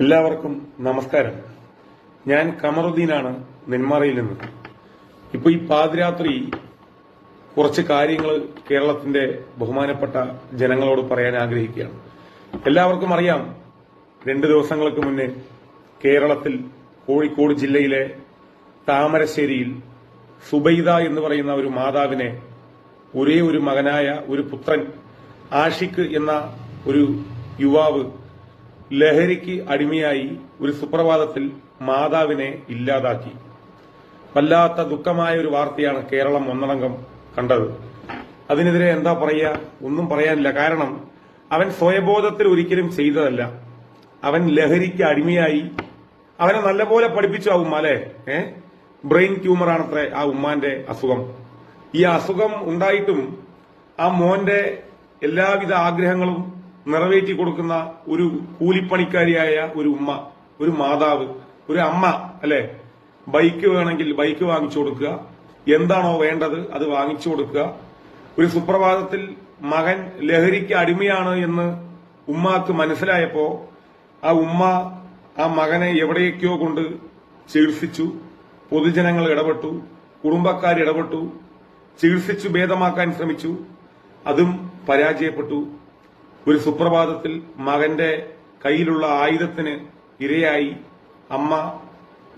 എല്ലാവർക്കും നമസ്കാരം. ഞാൻ കമറുദ്ദീനാണ് നെന്മാറയിൽ നിന്ന്. ഇപ്പൊ ഈ പാതിരാത്രി കുറച്ച് കാര്യങ്ങൾ കേരളത്തിന്റെ ബഹുമാനപ്പെട്ട ജനങ്ങളോട് പറയാൻ ആഗ്രഹിക്കുകയാണ്. എല്ലാവർക്കും അറിയാം രണ്ട് ദിവസങ്ങൾക്ക് മുന്നേ കേരളത്തിൽ കോഴിക്കോട് ജില്ലയിലെ താമരശ്ശേരിയിൽ സുബൈദ എന്ന് പറയുന്ന ഒരു മാതാവിനെ ഒരേ ഒരു മകനായ ഒരു പുത്രൻ ആഷിഖ് എന്ന ഒരു യുവാവ് ലഹരിക്ക് അടിമയായി ഒരു സുപ്രഭാതത്തിൽ മാതാവിനെ ഇല്ലാതാക്കി. വല്ലാത്ത ദുഃഖമായ ഒരു വാർത്തയാണ് കേരളം ഒന്നടങ്കം കണ്ടത്. അതിനെതിരെ എന്താ പറയുക? ഒന്നും പറയാനില്ല. കാരണം അവൻ സ്വയബോധത്തിൽ ഒരിക്കലും ചെയ്തതല്ല. അവൻ ലഹരിക്ക് അടിമയായി. അവനെ നല്ലപോലെ പഠിപ്പിച്ചു ആ ഉമ്മ അല്ലെ? ഏ? ബ്രെയിൻ ട്യൂമറാണത്രേ ആ ഉമ്മാന്റെ അസുഖം. ഈ അസുഖം ഉണ്ടായിട്ടും ആ മോന്റെ എല്ലാവിധ ആഗ്രഹങ്ങളും നിറവേറ്റി കൊടുക്കുന്ന ഒരു കൂലിപ്പണിക്കാരിയായ ഒരു ഉമ്മ ഒരു മാതാവ് ഒരു അമ്മ അല്ലെ? ബൈക്ക് വേണമെങ്കിൽ ബൈക്ക് വാങ്ങിച്ചു കൊടുക്കുക. എന്താണോ വേണ്ടത് അത് വാങ്ങിച്ചു കൊടുക്കുക. ഒരു സുപ്രഭാതത്തിൽ മകൻ ലഹരിക്ക് അടിമയാണ് എന്ന് ഉമ്മാക്ക് മനസ്സിലായപ്പോ ആ ഉമ്മ ആ മകനെ എവിടെയൊക്കെയോ കൊണ്ട് ചികിത്സിച്ചു പൊതുജനങ്ങൾ ഇടപെട്ടു കുടുംബക്കാർ ഇടപെട്ടു ചികിത്സിച്ചു ഭേദമാക്കാൻ ശ്രമിച്ചു അതും പരാജയപ്പെട്ടു. ഒരു സുപ്രഭാതത്തിൽ മകന്റെ കയ്യിലുള്ള ആയുധത്തിന് ഇരയായി അമ്മ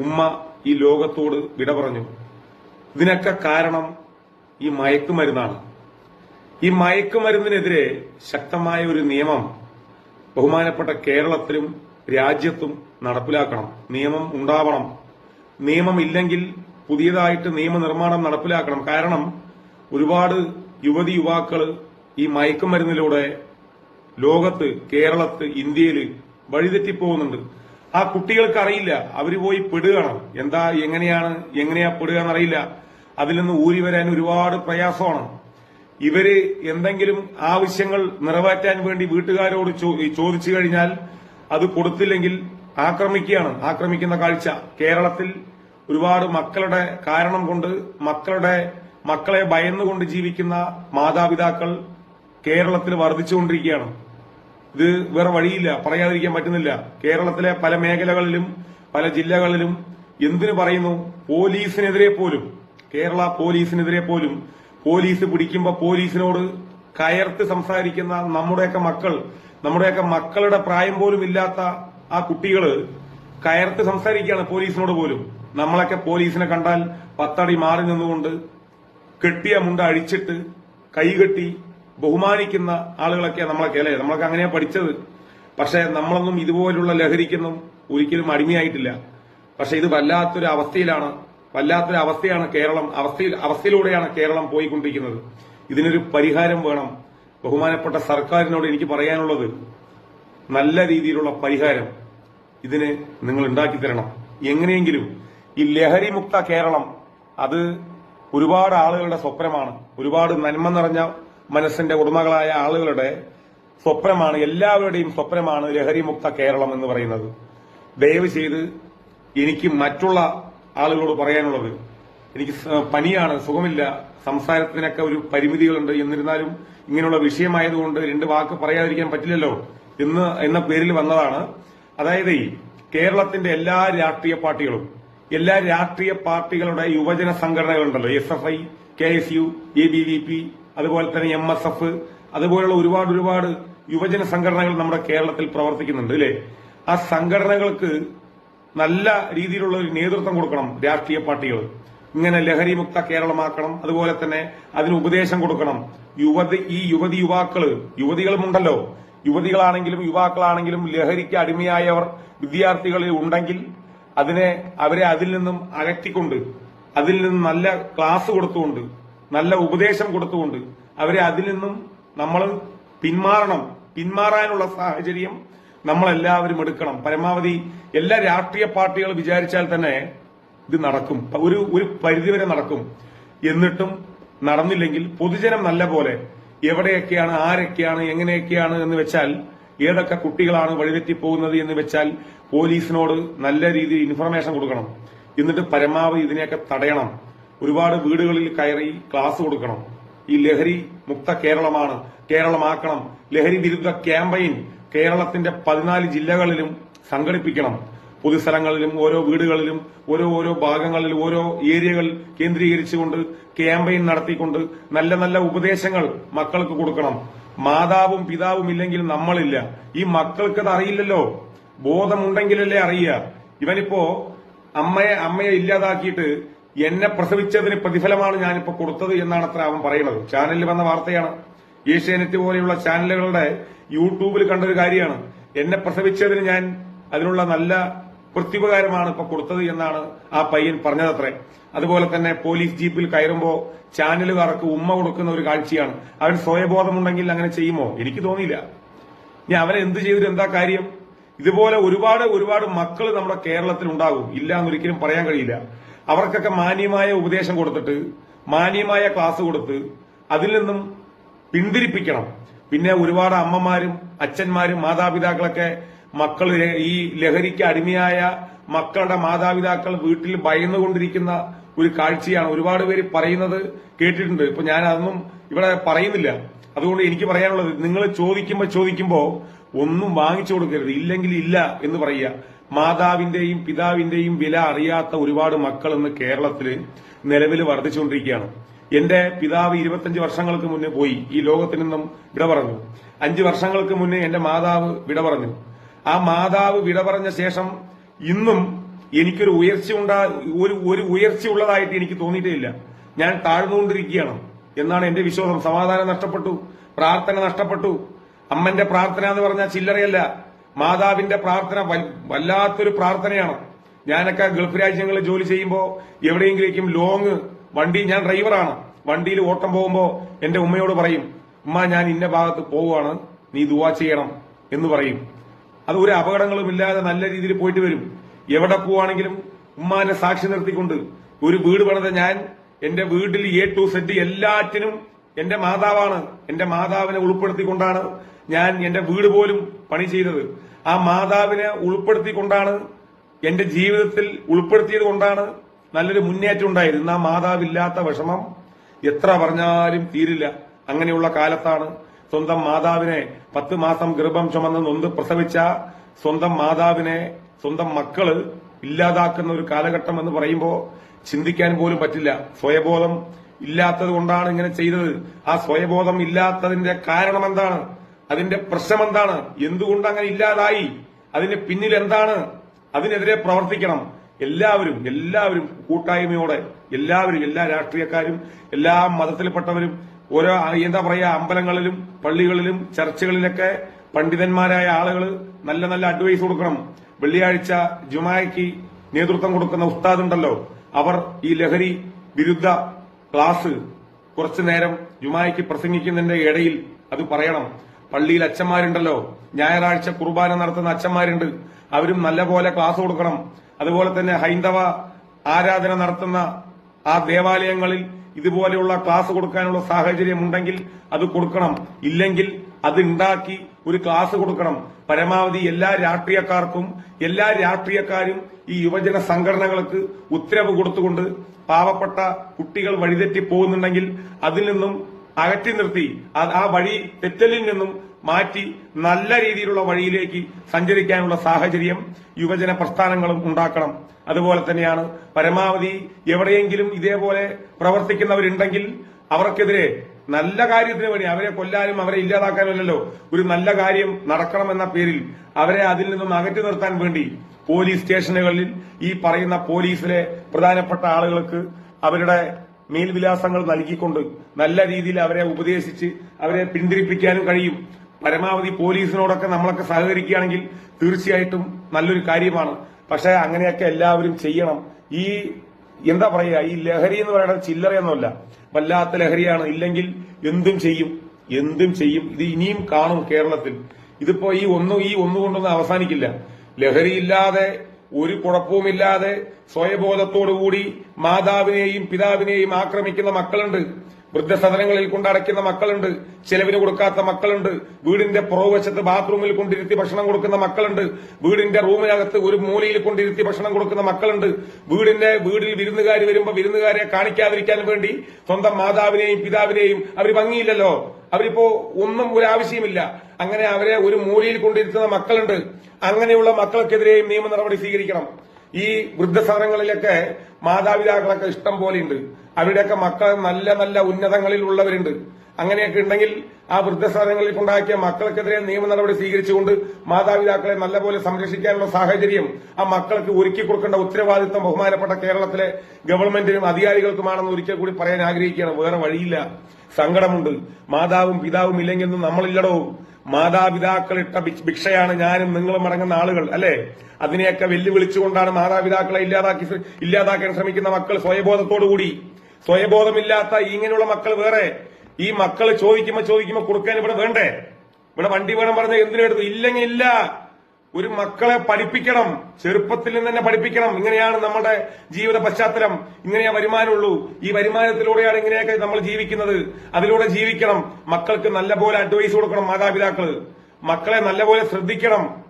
ഉമ്മ ഈ ലോകത്തോട് വിട പറഞ്ഞു. ഇതിനൊക്കെ കാരണം ഈ മയക്കുമരുന്നാണ്. ഈ മയക്കുമരുന്നിനെതിരെ ശക്തമായ ഒരു നിയമം ബഹുമാനപ്പെട്ട കേരളത്തിലും രാജ്യത്തും നടപ്പിലാക്കണം. നിയമം ഉണ്ടാവണം. നിയമം ഇല്ലെങ്കിൽ പുതിയതായിട്ട് നിയമനിർമ്മാണം നടപ്പിലാക്കണം. കാരണം ഒരുപാട് യുവതി യുവാക്കൾ ഈ മയക്കുമരുന്നിലൂടെ ലോകത്ത് കേരളത്ത് ഇന്ത്യയിൽ വഴിതെറ്റിപ്പോകുന്നുണ്ട്. ആ കുട്ടികൾക്ക് അറിയില്ല അവർ പോയി പെടുകയാണ്. എന്താ എങ്ങനെയാണ് എങ്ങനെയാ പെടുക എന്നറിയില്ല അതിൽ നിന്ന് ഊരി വരാൻ ഒരുപാട് പ്രയാസമാണ്. ഇവർ എന്തെങ്കിലും ആവശ്യങ്ങൾ നിറവേറ്റാൻ വേണ്ടി വീട്ടുകാരോട് ചോദിച്ചു കഴിഞ്ഞാൽ അത് കൊടുത്തില്ലെങ്കിൽ ആക്രമിക്കുകയാണ്. ആക്രമിക്കുന്ന കാഴ്ച. കേരളത്തിൽ ഒരുപാട് മക്കളുടെ കാരണം കൊണ്ട് മക്കളുടെ മക്കളെ ഭയന്നുകൊണ്ട് ജീവിക്കുന്ന മാതാപിതാക്കൾ കേരളത്തിൽ വർദ്ധിച്ചുകൊണ്ടിരിക്കുകയാണ്. ഇത് വേറെ വഴിയില്ല പറയാതിരിക്കാൻ പറ്റുന്നില്ല. കേരളത്തിലെ പല മേഖലകളിലും പല ജില്ലകളിലും എന്തിനു പറയുന്നു? പോലീസിനെതിരെ പോലും കേരള പോലീസിനെതിരെ പോലും പോലീസ് പിടിക്കുമ്പോൾ പോലീസിനോട് കയർത്ത് സംസാരിക്കുന്ന നമ്മുടെയൊക്കെ മക്കൾ നമ്മുടെയൊക്കെ മക്കളുടെ പ്രായം പോലും ഇല്ലാത്ത ആ കുട്ടികൾ കയർത്ത് സംസാരിക്കുകയാണ് പോലീസിനോട് പോലും. നമ്മളൊക്കെ പോലീസിനെ കണ്ടാൽ പത്തടി മാറി നിന്നുകൊണ്ട് കെട്ടിയ മുണ്ട അഴിച്ചിട്ട് കൈകെട്ടി ബഹുമാനിക്കുന്ന ആളുകളൊക്കെ നമ്മളൊക്കെ അല്ലേ? നമ്മളൊക്കെ അങ്ങനെയാ പഠിച്ചത്. പക്ഷെ നമ്മളൊന്നും ഇതുപോലുള്ള ലഹരിക്കൊന്നും ഒരിക്കലും അടിമയായിട്ടില്ല. പക്ഷെ ഇത് വല്ലാത്തൊരു അവസ്ഥയിലാണ്. വല്ലാത്തൊരു അവസ്ഥയാണ് കേരളം. അവസ്ഥയിൽ അവസ്ഥയിലൂടെയാണ് കേരളം പോയിക്കൊണ്ടിരിക്കുന്നത്. ഇതിനൊരു പരിഹാരം വേണം. ബഹുമാനപ്പെട്ട സർക്കാരിനോട് എനിക്ക് പറയാനുള്ളത് നല്ല രീതിയിലുള്ള പരിഹാരം ഇതിന് നിങ്ങൾ ഉണ്ടാക്കി തരണം. എങ്ങനെയെങ്കിലും ഈ ലഹരിമുക്ത കേരളം അത് ഒരുപാട് ആളുകളുടെ സ്വപ്നമാണ്. ഒരുപാട് നന്മ നിറഞ്ഞ മനസ്സിന്റെ ഉടമകളായ ആളുകളുടെ സ്വപ്നമാണ് എല്ലാവരുടെയും സ്വപ്നമാണ് ലഹരിമുക്ത കേരളം എന്ന് പറയുന്നത്. ദയവ് ചെയ്ത് എനിക്ക് മറ്റുള്ള ആളുകളോട് പറയാനുള്ളത് എനിക്ക് പനിയാണ് സുഖമില്ല സംസാരത്തിനൊക്കെ ഒരു പരിമിതികളുണ്ട് എന്നിരുന്നാലും ഇങ്ങനെയുള്ള വിഷയമായതുകൊണ്ട് രണ്ട് വാക്ക് പറയാതിരിക്കാൻ പറ്റില്ലല്ലോ എന്ന് എന്ന പേരിൽ വന്നതാണ്. അതായത് കേരളത്തിന്റെ എല്ലാ രാഷ്ട്രീയ പാർട്ടികളും എല്ലാ രാഷ്ട്രീയ പാർട്ടികളുടെ യുവജന സംഘടനകളുണ്ടല്ലോ S F I K S U A B V P അതുപോലെ തന്നെ എം എസ് എഫ് അതുപോലെയുള്ള ഒരുപാട് ഒരുപാട് യുവജന സംഘടനകൾ നമ്മുടെ കേരളത്തിൽ പ്രവർത്തിക്കുന്നുണ്ട് അല്ലേ? ആ സംഘടനകൾക്ക് നല്ല രീതിയിലുള്ള ഒരു നേതൃത്വം കൊടുക്കണം രാഷ്ട്രീയ പാർട്ടികൾ. ഇങ്ങനെ ലഹരിമുക്ത കേരളമാക്കണം അതുപോലെ തന്നെ അതിന് ഉപദേശം കൊടുക്കണം. യുവതി ഈ യുവതി യുവാക്കൾ യുവതികളുമുണ്ടല്ലോ യുവതികളാണെങ്കിലും യുവാക്കളാണെങ്കിലും ലഹരിക്ക് അടിമയായവർ വിദ്യാർത്ഥികളിൽ ഉണ്ടെങ്കിൽ അതിനെ അവരെ അതിൽ നിന്നും അകറ്റിക്കൊണ്ട് അതിൽ നിന്നും നല്ല ക്ലാസ് കൊടുത്തുകൊണ്ട് നല്ല ഉപദേശം കൊടുത്തുകൊണ്ട് അവരെ അതിൽ നിന്നും നമ്മൾ പിന്മാറണം. പിന്മാറാനുള്ള സാഹചര്യം നമ്മളെല്ലാവരും എടുക്കണം. പരമാവധി എല്ലാ രാഷ്ട്രീയ പാർട്ടികൾ വിചാരിച്ചാൽ തന്നെ ഇത് നടക്കും. ഒരു ഒരു പരിധിവരെ നടക്കും. എന്നിട്ടും നടന്നില്ലെങ്കിൽ പൊതുജനം നല്ല പോലെ എവിടെയൊക്കെയാണ് ആരൊക്കെയാണ് എങ്ങനെയൊക്കെയാണ് എന്ന് വെച്ചാൽ ഏതൊക്കെ കുട്ടികളാണ് വഴിതെറ്റിപ്പോകുന്നത് എന്ന് വെച്ചാൽ പോലീസിനോട് നല്ല രീതിയിൽ ഇൻഫർമേഷൻ കൊടുക്കണം. എന്നിട്ട് പരമാവധി ഇതിനെയൊക്കെ തടയണം. ഒരുപാട് വീടുകളിൽ കയറി ക്ലാസ് കൊടുക്കണം. ഈ ലഹരി മുക്ത കേരളമാണ്. കേരളമാക്കണം. ലഹരി വിരുദ്ധ ക്യാമ്പയിൻ കേരളത്തിന്റെ പതിനാല് ജില്ലകളിലും സംഘടിപ്പിക്കണം. പൊതുസ്ഥലങ്ങളിലും ഓരോ വീടുകളിലും ഓരോ ഓരോ ഭാഗങ്ങളിലും ഓരോ ഏരിയകൾ കേന്ദ്രീകരിച്ചുകൊണ്ട് ക്യാമ്പയിൻ നടത്തിക്കൊണ്ട് നല്ല നല്ല ഉപദേശങ്ങൾ മക്കൾക്ക് കൊടുക്കണം. മാതാവും പിതാവും ഇല്ലെങ്കിൽ നമ്മളില്ല. ഈ മക്കൾക്കത് അറിയില്ലല്ലോ. ബോധമുണ്ടെങ്കിലല്ലേ അറിയുക. ഇവനിപ്പോ അമ്മയെ അമ്മയെ ഇല്ലാതാക്കിയിട്ട് എന്നെ പ്രസവിച്ചതിന് പ്രതിഫലമാണ് ഞാനിപ്പോൾ കൊടുത്തത് എന്നാണ് അത്ര അവൻ പറയുന്നത്. ചാനലിൽ വന്ന വാർത്തയാണ്. ഏഷ്യാനെറ്റ് പോലെയുള്ള ചാനലുകളുടെ യൂട്യൂബിൽ കണ്ടൊരു കാര്യമാണ്. എന്നെ പ്രസവിച്ചതിന് ഞാൻ അതിനുള്ള നല്ല പ്രത്യുപകാരമാണ് ഇപ്പൊ കൊടുത്തത് എന്നാണ് ആ പയ്യൻ പറഞ്ഞതത്രേ. അതുപോലെ തന്നെ പോലീസ് ജീപ്പിൽ കയറുമ്പോ ചാനലുകാർക്ക് ഉമ്മ കൊടുക്കുന്ന ഒരു കാഴ്ചയാണ്. അവൻ സ്വയബോധമുണ്ടെങ്കിൽ അങ്ങനെ ചെയ്യുമോ? എനിക്ക് തോന്നിയില്ല. ഞാൻ അവനെ എന്ത് ചെയ്തിട്ട് എന്താ കാര്യം? ഇതുപോലെ ഒരുപാട് ഒരുപാട് മക്കൾ നമ്മുടെ കേരളത്തിൽ ഉണ്ടാകും. ഇല്ല എന്നൊരിക്കലും പറയാൻ കഴിയില്ല. അവർക്കൊക്കെ മാന്യമായ ഉപദേശം കൊടുത്തിട്ട് മാന്യമായ ക്ലാസ് കൊടുത്ത് അതിൽ നിന്നും പിന്തിരിപ്പിക്കണം. പിന്നെ ഒരുപാട് അമ്മമാരും അച്ഛന്മാരും മാതാപിതാക്കളൊക്കെ മക്കൾ ഈ ലഹരിക്ക് അടിമയായ മക്കളുടെ മാതാപിതാക്കൾ വീട്ടിൽ ഭയന്നുകൊണ്ടിരിക്കുന്ന ഒരു കാഴ്ചയാണ് ഒരുപാട് പേര് പറയുന്നത് കേട്ടിട്ടുണ്ട്. ഇപ്പൊ ഞാൻ അതൊന്നും ഇവിടെ പറയുന്നില്ല. അതുകൊണ്ട് എനിക്ക് പറയാനുള്ളത് നിങ്ങൾ ചോദിക്കുമ്പോൾ ചോദിക്കുമ്പോൾ ഒന്നും വാങ്ങിച്ചു കൊടുക്കരുത്. ഇല്ലെങ്കിൽ ഇല്ല എന്ന് പറയുക. മാതാവിന്റെയും പിതാവിന്റെയും വില അറിയാത്ത ഒരുപാട് മക്കൾ ഇന്ന് കേരളത്തിൽ നിലവിൽ വർദ്ധിച്ചുകൊണ്ടിരിക്കുകയാണ്. എന്റെ പിതാവ് ഇരുപത്തഞ്ച് വർഷങ്ങൾക്ക് മുന്നേ പോയി. ഈ ലോകത്തിൽ നിന്നും വിട പറഞ്ഞു. അഞ്ചു വർഷങ്ങൾക്ക് മുന്നേ എന്റെ മാതാവ് വിട പറഞ്ഞു. ആ മാതാവ് വിട പറഞ്ഞ ശേഷം ഇന്നും എനിക്കൊരു ഉയർച്ച ഉണ്ടാ ഒരു ഒരു ഉയർച്ച ഉള്ളതായിട്ട് എനിക്ക് തോന്നിയിട്ടില്ല ഞാൻ താഴ്ന്നുകൊണ്ടിരിക്കുകയാണ് എന്നാണ് എന്റെ വിശ്വാസം. സമാധാനം നഷ്ടപ്പെട്ടു പ്രാർത്ഥന നഷ്ടപ്പെട്ടു. അമ്മന്റെ പ്രാർത്ഥന എന്ന് പറഞ്ഞാൽ ചില്ലറയല്ല. മാതാവിന്റെ പ്രാർത്ഥന വല്ലാത്തൊരു പ്രാർത്ഥനയാണ്. ഞാനൊക്കെ ഗൾഫ് രാജ്യങ്ങളിൽ ജോലി ചെയ്യുമ്പോൾ എവിടെയെങ്കിലേക്കും ലോങ് വണ്ടി ഞാൻ ഡ്രൈവറാണ്. വണ്ടിയിൽ ഓട്ടം പോകുമ്പോൾ എന്റെ ഉമ്മയോട് പറയും ഉമ്മ ഞാൻ ഇന്ന ഭാഗത്ത് പോവുകയാണ് നീ ദുവാ ചെയ്യണം എന്ന് പറയും. അത് ഒരു അപകടങ്ങളും ഇല്ലാതെ നല്ല രീതിയിൽ പോയിട്ട് വരും. എവിടെ പോവാണെങ്കിലും ഉമ്മാനെ സാക്ഷി നിർത്തിക്കൊണ്ട് ഒരു വീട് പണിത ഞാൻ എന്റെ വീട്ടിൽ എ ടു സെറ്റ് എല്ലാറ്റിനും എന്റെ മാതാവാണ്. എന്റെ മാതാവിനെ ഉൾപ്പെടുത്തിക്കൊണ്ടാണ് ഞാൻ എന്റെ വീട് പോലും പണി ചെയ്തത്. ആ മാതാവിനെ ഉൾപ്പെടുത്തിക്കൊണ്ടാണ് എന്റെ ജീവിതത്തിൽ ഉൾപ്പെടുത്തിയത് കൊണ്ടാണ് നല്ലൊരു മുന്നേറ്റം ഉണ്ടായത്. ഇന്ന് ആ മാതാവില്ലാത്ത വിഷമം എത്ര പറഞ്ഞാലും തീരില്ല. അങ്ങനെയുള്ള കാലത്താണ് സ്വന്തം മാതാവിനെ പത്ത് മാസം ഗർഭം ചുമന്ന് നൊന്ത് പ്രസവിച്ച സ്വന്തം മാതാവിനെ സ്വന്തം മക്കൾ ഇല്ലാതാക്കുന്ന ഒരു കാലഘട്ടം എന്ന് പറയുമ്പോൾ ചിന്തിക്കാൻ പോലും പറ്റില്ല. സ്വയബോധം ഇല്ലാത്തത് കൊണ്ടാണ് ഇങ്ങനെ ചെയ്തത്. ആ സ്വയബോധം ഇല്ലാത്തതിന്റെ കാരണം എന്താണ്? അതിന്റെ പ്രശ്നം എന്താണ്? എന്തുകൊണ്ട് അങ്ങനെ ഇല്ലാതായി? അതിന് പിന്നിൽ എന്താണ്? അതിനെതിരെ പ്രവർത്തിക്കണം. എല്ലാവരും എല്ലാവരും കൂട്ടായ്മയോടെ എല്ലാവരും എല്ലാ രാഷ്ട്രീയക്കാരും എല്ലാ മതത്തിൽപ്പെട്ടവരും ഓരോ എന്താ പറയാ അമ്പലങ്ങളിലും പള്ളികളിലും ചർച്ചകളിലൊക്കെ പണ്ഡിതന്മാരായ ആളുകൾ നല്ല നല്ല അഡ്വൈസ് കൊടുക്കണം. വെള്ളിയാഴ്ച ജുമായ്ക്ക് നേതൃത്വം കൊടുക്കുന്ന ഉസ്താദ് ഉണ്ടല്ലോ. അവർ ഈ ലഹരി വിരുദ്ധ ക്ലാസ് കുറച്ചു നേരം ജുമായിക്ക് പ്രസംഗിക്കുന്നതിന്റെ ഇടയിൽ അത് പറയണം. പള്ളിയിൽ അച്ഛന്മാരുണ്ടല്ലോ. ഞായറാഴ്ച കുർബാന നടത്തുന്ന അച്ഛന്മാരുണ്ട്. അവരും നല്ലപോലെ ക്ലാസ് കൊടുക്കണം. അതുപോലെ തന്നെ ഹൈന്ദവ ആരാധന നടത്തുന്ന ആ ദേവാലയങ്ങളിൽ ഇതുപോലെയുള്ള ക്ലാസ് കൊടുക്കാനുള്ള സാഹചര്യം ഉണ്ടെങ്കിൽ അത് കൊടുക്കണം. ഇല്ലെങ്കിൽ അത് ഉണ്ടാക്കി ഒരു ക്ലാസ് കൊടുക്കണം. പരമാവധി എല്ലാ രാഷ്ട്രീയക്കാർക്കും എല്ലാ രാഷ്ട്രീയക്കാരും ഈ യുവജന സംഘടനകൾക്ക് ഉത്തരവ് കൊടുത്തുകൊണ്ട് പാവപ്പെട്ട കുട്ടികൾ വഴിതെറ്റി പോകുന്നുണ്ടെങ്കിൽ അതിൽ നിന്നും അകറ്റി നിർത്തി ആ വഴി തെറ്റലിൽ നിന്നും മാറ്റി നല്ല രീതിയിലുള്ള വഴിയിലേക്ക് സഞ്ചരിക്കാനുള്ള സാഹചര്യം യുവജന പ്രസ്ഥാനങ്ങളും ഉണ്ടാക്കണം. അതുപോലെ തന്നെയാണ് പരമാവധി എവിടെയെങ്കിലും ഇതേപോലെ പ്രവർത്തിക്കുന്നവരുണ്ടെങ്കിൽ അവർക്കെതിരെ നല്ല കാര്യത്തിന് വേണ്ടി അവരെ കൊല്ലാനും അവരെ ഇല്ലാതാക്കാനുമല്ലോ ഒരു നല്ല കാര്യം നടക്കണമെന്ന പേരിൽ അവരെ അതിൽ നിന്നും അകറ്റി നിർത്താൻ വേണ്ടി പോലീസ് സ്റ്റേഷനുകളിൽ ഈ പറയുന്ന പോലീസിലെ പ്രധാനപ്പെട്ട ആളുകൾക്ക് അവരുടെ മേൽവിലാസങ്ങൾ നൽകിക്കൊണ്ട് നല്ല രീതിയിൽ അവരെ ഉപദേശിച്ച് അവരെ പിന്തിരിപ്പിക്കാനും കഴിയും. പരമാവധി പോലീസിനോടൊക്കെ നമ്മളൊക്കെ സഹകരിക്കുകയാണെങ്കിൽ തീർച്ചയായിട്ടും നല്ലൊരു കാര്യമാണ്. പക്ഷെ അങ്ങനെയൊക്കെ എല്ലാവരും ചെയ്യണം. ഈ എന്താ പറയുക ഈ ലഹരി എന്ന് പറയുന്നത് ചില്ലറയൊന്നുമല്ല. വല്ലാത്ത ലഹരിയാണ്. ഇല്ലെങ്കിൽ എന്തും ചെയ്യും. എന്തും ചെയ്യും. ഇത് ഇനിയും കാണും കേരളത്തിൽ. ഇതിപ്പോ ഈ ഒന്നും ഈ ഒന്നുകൊണ്ടൊന്നും അവസാനിക്കില്ല. ലഹരിയില്ലാതെ ഒരു കുഴപ്പവുമില്ലാതെ സ്വയബോധത്തോടുകൂടി മാതാവിനെയും പിതാവിനെയും ആക്രമിക്കുന്ന മക്കളുണ്ട്. വൃദ്ധസദനങ്ങളിൽ കൊണ്ടടയ്ക്കുന്ന മക്കളുണ്ട് ചെലവിന് കൊടുക്കാത്ത മക്കളുണ്ട് വീടിന്റെ പുറകുവശത്ത് ബാത്റൂമിൽ കൊണ്ടിരുത്തി ഭക്ഷണം കൊടുക്കുന്ന മക്കളുണ്ട് വീടിന്റെ റൂമിനകത്ത് ഒരു മൂലയിൽ കൊണ്ടിരുത്തി ഭക്ഷണം കൊടുക്കുന്ന മക്കളുണ്ട് വീടിന്റെ വീടിൽ വിരുന്നുകാർ വരുമ്പോൾ വിരുന്നുകാരെ കാണിക്കാതിരിക്കാൻ വേണ്ടി സ്വന്തം മാതാവിനെയും പിതാവിനെയും അവർ ഭംഗിയില്ലല്ലോ. അവരിപ്പോ ഒന്നും ഒരു ആവശ്യമില്ല അങ്ങനെ അവരെ ഒരു മൂലയിൽ കൊണ്ടിരുത്തുന്ന മക്കളുണ്ട്. അങ്ങനെയുള്ള മക്കൾക്കെതിരെയും നിയമ നടപടി സ്വീകരിക്കണം. ഈ വൃദ്ധസദനങ്ങളിലൊക്കെ മാതാപിതാക്കളൊക്കെ ഇഷ്ടം പോലെയുണ്ട്. അവരുടെയൊക്കെ മക്കൾ നല്ല നല്ല ഉന്നതങ്ങളിൽ ഉള്ളവരുണ്ട്. അങ്ങനെയൊക്കെ ഉണ്ടെങ്കിൽ ആ വൃദ്ധസാധനങ്ങളിൽ ഉണ്ടാക്കിയ മക്കൾക്കെതിരെ നിയമ നടപടി സ്വീകരിച്ചുകൊണ്ട് മാതാപിതാക്കളെ നല്ലപോലെ സംരക്ഷിക്കാനുള്ള സാഹചര്യം ആ മക്കൾക്ക് ഒരുക്കി കൊടുക്കേണ്ട ഉത്തരവാദിത്വം ബഹുമാനപ്പെട്ട കേരളത്തിലെ ഗവൺമെന്റിനും അധികാരികൾക്കുമാണെന്ന് ഒരിക്കൽ കൂടി പറയാൻ ആഗ്രഹിക്കുകയാണ്. വേറെ വഴിയില്ല. സങ്കടമുണ്ട്. മാതാവും പിതാവും ഇല്ലെങ്കിലും നമ്മളില്ലടോ. മാതാപിതാക്കളിട്ട ഇട്ട ഭിക്ഷയാണ് ഞാനും നിങ്ങളും അടങ്ങുന്ന ആളുകൾ അല്ലെ? അതിനെയൊക്കെ വെല്ലുവിളിച്ചുകൊണ്ടാണ് മാതാപിതാക്കളെ ഇല്ലാതാക്കി ഇല്ലാതാക്കാൻ ശ്രമിക്കുന്ന മക്കൾ സ്വയബോധത്തോടുകൂടി സ്വയബോധമില്ലാത്ത ഇങ്ങനെയുള്ള മക്കൾ വേറെ? ഈ മക്കൾ ചോദിക്കുമ്പോ ചോദിക്കുമ്പോ കൊടുക്കാൻ ഇവിടെ വേണ്ടേ? ഇവിടെ വണ്ടി വേണം പറഞ്ഞ എന്തിനെടുത്തു ഇല്ലെങ്കിൽ ഇല്ല. ഒരു മക്കളെ പഠിപ്പിക്കണം. ചെറുപ്പത്തിൽ നിന്ന് തന്നെ പഠിപ്പിക്കണം. ഇങ്ങനെയാണ് നമ്മുടെ ജീവിത പശ്ചാത്തലം. ഇങ്ങനെയാ വരുമാനമുള്ളൂ. ഈ വരുമാനത്തിലൂടെയാണ് ഇങ്ങനെയൊക്കെ നമ്മൾ ജീവിക്കുന്നത്. അതിലൂടെ ജീവിക്കണം. മക്കൾക്ക് നല്ലപോലെ അഡ്വൈസ് കൊടുക്കണം മാതാപിതാക്കൾ മക്കളെ നല്ലപോലെ ശ്രദ്ധിക്കണം.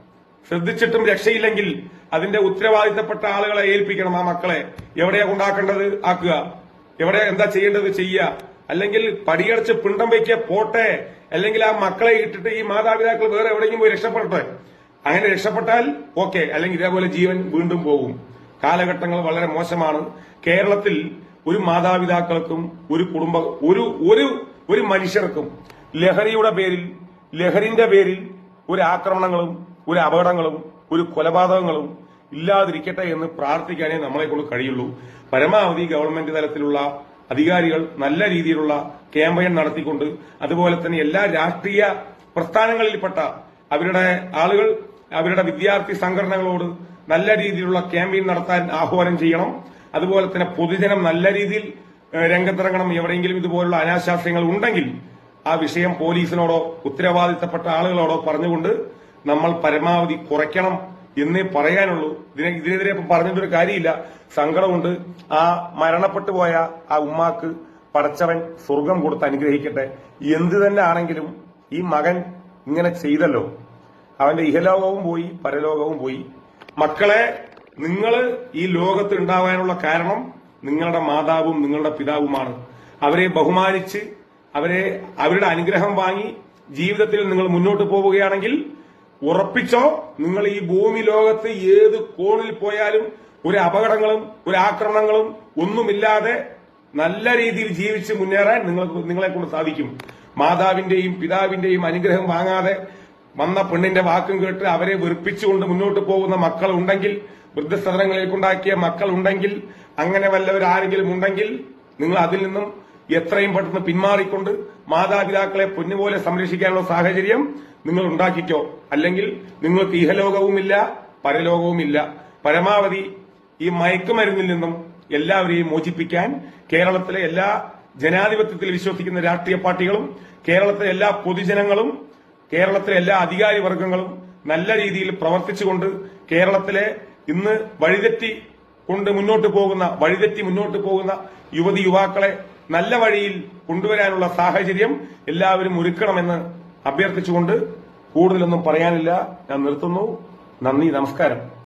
ശ്രദ്ധിച്ചിട്ടും രക്ഷയില്ലെങ്കിൽ അതിന്റെ ഉത്തരവാദിത്തപ്പെട്ട ആളുകളെ ഏൽപ്പിക്കണം ആ മക്കളെ. എവിടെയാ കൊണ്ടാക്കേണ്ടത്? ആക്കുക. എവിടെ എന്താ ചെയ്യേണ്ടത് ചെയ്യുക. അല്ലെങ്കിൽ പടിയടച്ച് പിണ്ടം വയ്ക്കുക പോട്ടെ. അല്ലെങ്കിൽ ആ മക്കളെ ഇട്ടിട്ട് ഈ മാതാപിതാക്കൾ വേറെ എവിടെയെങ്കിലും പോയി രക്ഷപ്പെടട്ടെ. അങ്ങനെ രക്ഷപ്പെട്ടാൽ ഓക്കെ. അല്ലെങ്കിൽ ഇതേപോലെ ജീവൻ വീണ്ടും പോകും. കാലഘട്ടങ്ങൾ വളരെ മോശമാണ്. കേരളത്തിൽ ഒരു മാതാപിതാക്കൾക്കും ഒരു കുടുംബ ഒരു ഒരു ഒരു മനുഷ്യർക്കും ലഹരിയുടെ പേരിൽ ലഹരിന്റെ പേരിൽ ഒരു ആക്രമണങ്ങളും ഒരു അപകടങ്ങളും ഒരു കൊലപാതകങ്ങളും ഇല്ലാതിരിക്കട്ടെ എന്ന് പ്രാർത്ഥിക്കാനേ നമ്മളെ കൊണ്ട് കഴിയുള്ളൂ. പരമാവധി ഗവൺമെന്റ് തലത്തിലുള്ള അധികാരികൾ നല്ല രീതിയിലുള്ള ക്യാമ്പയിൻ നടത്തിക്കൊണ്ട് അതുപോലെ തന്നെ എല്ലാ രാഷ്ട്രീയ പ്രസ്ഥാനങ്ങളിൽപ്പെട്ട അവരുടെ ആളുകൾ അവരുടെ വിദ്യാർത്ഥി സംഘടനകളോട് നല്ല രീതിയിലുള്ള ക്യാമ്പയിൻ നടത്താൻ ആഹ്വാനം ചെയ്യണം. അതുപോലെ തന്നെ പൊതുജനം നല്ല രീതിയിൽ രംഗത്തിറങ്ങണം. എവിടെയെങ്കിലും ഇതുപോലുള്ള അനാശാസ്യങ്ങൾ ഉണ്ടെങ്കിൽ ആ വിഷയം പോലീസിനോടോ ഉത്തരവാദിത്തപ്പെട്ട ആളുകളോടോ പറഞ്ഞുകൊണ്ട് നമ്മൾ പരമാവധി കുറയ്ക്കണം. എന്നേ പറയാനുള്ളൂ. ഇതിനെ ഇതിനെതിരെ ഇപ്പം പറഞ്ഞിട്ടൊരു കാര്യമില്ല. സങ്കടമുണ്ട്. ആ മരണപ്പെട്ടു പോയ ആ ഉമ്മാക്ക് പടച്ചവൻ സ്വർഗം കൊടുത്ത് അനുഗ്രഹിക്കട്ടെ. എന്ത് തന്നെ ആണെങ്കിലും ഈ മകൻ ഇങ്ങനെ ചെയ്തല്ലോ. അവന്റെ ഇഹലോകവും പോയി പരലോകവും പോയി. മക്കളെ നിങ്ങൾ ഈ ലോകത്ത് ഉണ്ടാവാനുള്ള കാരണം നിങ്ങളുടെ മാതാവും നിങ്ങളുടെ പിതാവുമാണ്. അവരെ ബഹുമാനിച്ച് അവരെ അവരുടെ അനുഗ്രഹം വാങ്ങി ജീവിതത്തിൽ നിങ്ങൾ മുന്നോട്ട് പോവുകയാണെങ്കിൽ ഉറപ്പിച്ചോ? നിങ്ങൾ ഈ ഭൂമി ലോകത്ത് ഏത് കോണിൽ പോയാലും ഒരു അപകടങ്ങളും ഒരു ആക്രമണങ്ങളും ഒന്നുമില്ലാതെ നല്ല രീതിയിൽ ജീവിച്ച് മുന്നേറാൻ നിങ്ങൾക്ക് നിങ്ങളെ കൊണ്ട് സാധിക്കും. മാതാവിന്റെയും പിതാവിന്റെയും അനുഗ്രഹം വാങ്ങാതെ വന്ന പെണ്ണിന്റെ വാക്കും കേട്ട് അവരെ വെറുപ്പിച്ചുകൊണ്ട് മുന്നോട്ട് പോകുന്ന മക്കൾ ഉണ്ടെങ്കിൽ വൃദ്ധസദനങ്ങളിൽ കൊണ്ടാക്കിയ മക്കൾ ഉണ്ടെങ്കിൽ അങ്ങനെ വല്ലവരാരെങ്കിലും ഉണ്ടെങ്കിൽ നിങ്ങൾ അതിൽ നിന്നും എത്രയും പെട്ടെന്ന് പിന്മാറിക്കൊണ്ട് മാതാപിതാക്കളെ പൊന്നുപോലെ സംരക്ഷിക്കാനുള്ള സാഹചര്യം നിങ്ങൾ ഉണ്ടാക്കിക്കോ. അല്ലെങ്കിൽ നിങ്ങൾക്ക് ഇഹലോകവുമില്ല പരലോകവുമില്ല. പരമാവധി ഈ മയക്കുമരുന്നിൽ നിന്നും എല്ലാവരെയും മോചിപ്പിക്കാൻ കേരളത്തിലെ എല്ലാ ജനാധിപത്യത്തിൽ വിശ്വസിക്കുന്ന രാഷ്ട്രീയ പാർട്ടികളും കേരളത്തിലെ എല്ലാ പൊതുജനങ്ങളും കേരളത്തിലെ എല്ലാ അധികാരി വർഗങ്ങളും നല്ല രീതിയിൽ പ്രവർത്തിച്ചുകൊണ്ട് കേരളത്തിലെ ഇന്ന് വഴിതെറ്റി കൊണ്ട് മുന്നോട്ട് പോകുന്ന വഴിതെറ്റി മുന്നോട്ട് പോകുന്ന യുവതി യുവാക്കളെ നല്ല വഴിയിൽ കൊണ്ടുവരാനുള്ള സാഹചര്യം എല്ലാവരും ഒരുക്കണമെന്ന് അഭ്യർത്ഥിച്ചുകൊണ്ട് കൂടുതലൊന്നും പറയാനില്ല. ഞാൻ നിർത്തുന്നു. നന്ദി നമസ്കാരം.